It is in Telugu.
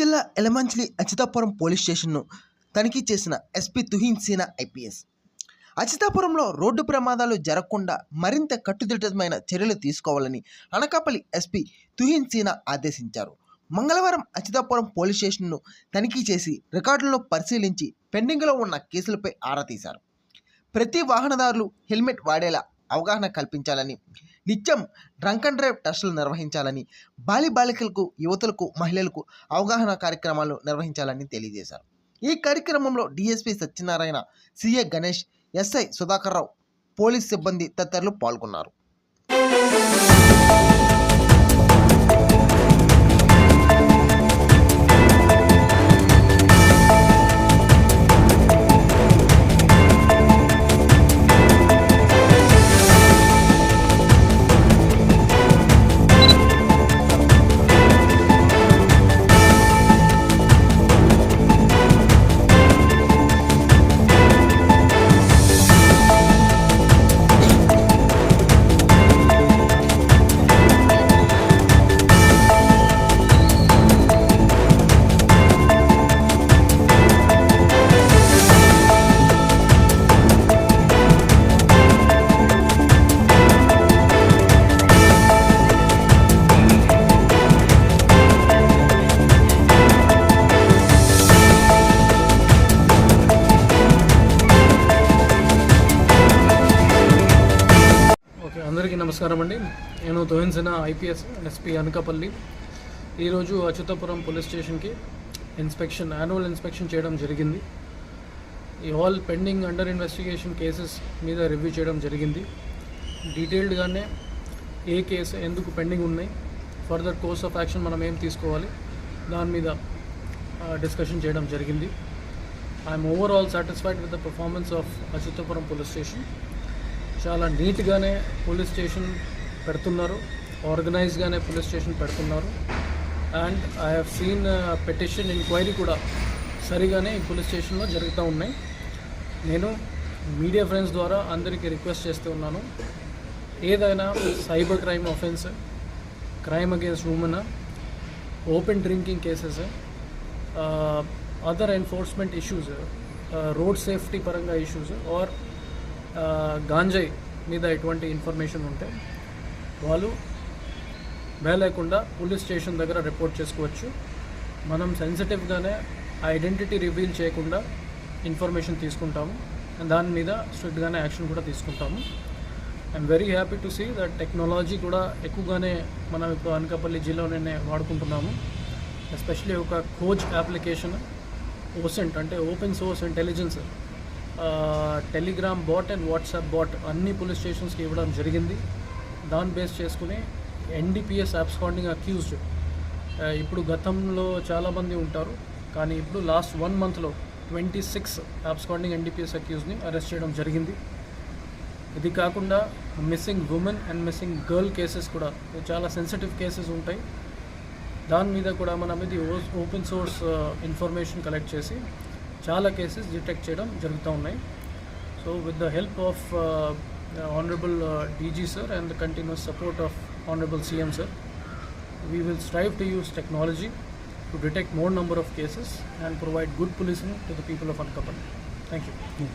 జిల్లా ఎలమంచిలి అచితాపురం పోలీస్ స్టేషన్ను తనిఖీ చేసిన ఎస్పీ తుహిన్ సేనా ఐపీఎస్. అచితాపురంలో రోడ్డు ప్రమాదాలు జరగకుండా మరింత కట్టుదిట్టమైన చర్యలు తీసుకోవాలని అనకాపల్లి ఎస్పీ తుహిన్ సేనా ఆదేశించారు. మంగళవారం అచితాపురం పోలీస్ స్టేషన్ను తనిఖీ చేసి రికార్డులను పరిశీలించి పెండింగ్లో ఉన్న కేసులపై ఆరా తీశారు. ప్రతి వాహనదారులు హెల్మెట్ వాడేలా అవగాహన కల్పించాలని నిత్యం డ్రంక్ అండ్ డ్రైవ్ టెస్టులు నిర్వహించాలని బాలి బాలికలకు యువతులకు మహిళలకు అవగాహన కార్యక్రమాలు నిర్వహించాలని తెలియజేశారు. ఈ కార్యక్రమంలో DSP Satyanarayana CA Ganesh SI Sudhakar Rao police సిబ్బంది తదితరులు పాల్గొన్నారు. నమస్కారం అండి. నేను తోహిన్ ఐపీఎస్ ఎస్పీ అనకాపల్లి. ఈరోజు అచ్యుతపురం పోలీస్ స్టేషన్కి ఇన్స్పెక్షన్ యాన్యువల్ ఇన్స్పెక్షన్ చేయడం జరిగింది. ఈ all pending under investigation cases మీద రివ్యూ చేయడం జరిగింది. డీటెయిల్డ్గానే ఏ కేసు ఎందుకు పెండింగ్ ఉన్నాయి ఫర్దర్ కోర్స్ ఆఫ్ యాక్షన్ మనం ఏం తీసుకోవాలి దాని మీద డిస్కషన్ చేయడం జరిగింది. I'm overall satisfied with the performance of Achutapuram police station. చాలా నీట్గానే పోలీస్ స్టేషన్ పెడుతున్నారు ఆర్గనైజ్గానే పోలీస్ స్టేషన్ పెడుతున్నారు. And I have seen petition enquiry కూడా సరిగానే ఈ పోలీస్ స్టేషన్లో జరుగుతూ ఉన్నాయి. నేను మీడియా ఫ్రెండ్స్ ద్వారా అందరికీ రిక్వెస్ట్ చేస్తూ ఉన్నాను. ఏదైనా cyber crime offence crime against women open drinking cases other enforcement issues road safety పరంగా ఇష్యూస్ ఆర్ గాంజాయి మీద ఎటువంటి ఇన్ఫర్మేషన్ ఉంటే వాళ్ళు భయ లేకుండా పోలీస్ స్టేషన్ దగ్గర రిపోర్ట్ చేసుకోవచ్చు. మనం సెన్సిటివ్గానే ఐడెంటిటీ రివీల్ చేయకుండా ఇన్ఫర్మేషన్ తీసుకుంటాము. అండ్ దాని మీద స్ట్రిక్ట్గానే యాక్షన్ కూడా తీసుకుంటాము. I'm very happy to see that technology కూడా ఎక్కువగానే మనం ఇప్పుడు అనకాపల్లి జిల్లాలోనే వాడుకుంటున్నాము. ఎస్పెషలీ ఒక కోచ్ అప్లికేషన్ ఓసెంట్ అంటే open source intelligence Telegram bot and WhatsApp bot అన్ని పోలీస్ స్టేషన్స్కి ఇవ్వడం జరిగింది. దాన్ని బేస్ చేసుకుని ఎన్డీపీఎస్ అబ్స్కాండింగ్ అక్యూజ్డ్ ఇప్పుడు గతంలో చాలామంది ఉంటారు. కానీ ఇప్పుడు లాస్ట్ వన్ మంత్లో ట్వంటీ సిక్స్ అబ్స్కాండింగ్ ఎన్డీపీఎస్ అక్యూజ్ని అరెస్ట్ చేయడం జరిగింది. ఇది కాకుండా missing women and missing girl cases కూడా చాలా సెన్సిటివ్ కేసెస్ ఉంటాయి. దాని మీద కూడా మనం ఇది ఓపెన్ సోర్స్ ఇన్ఫర్మేషన్ కలెక్ట్ చేసి చాలా కేసెస్ డిటెక్ట్ చేయడం జరుగుతూ ఉన్నాయి so with the help of honourable DG sir and the continuous support of honourable CM sir we will strive to use technology to detect more number of cases and provide good policing to the people of Ankapan. Thank you.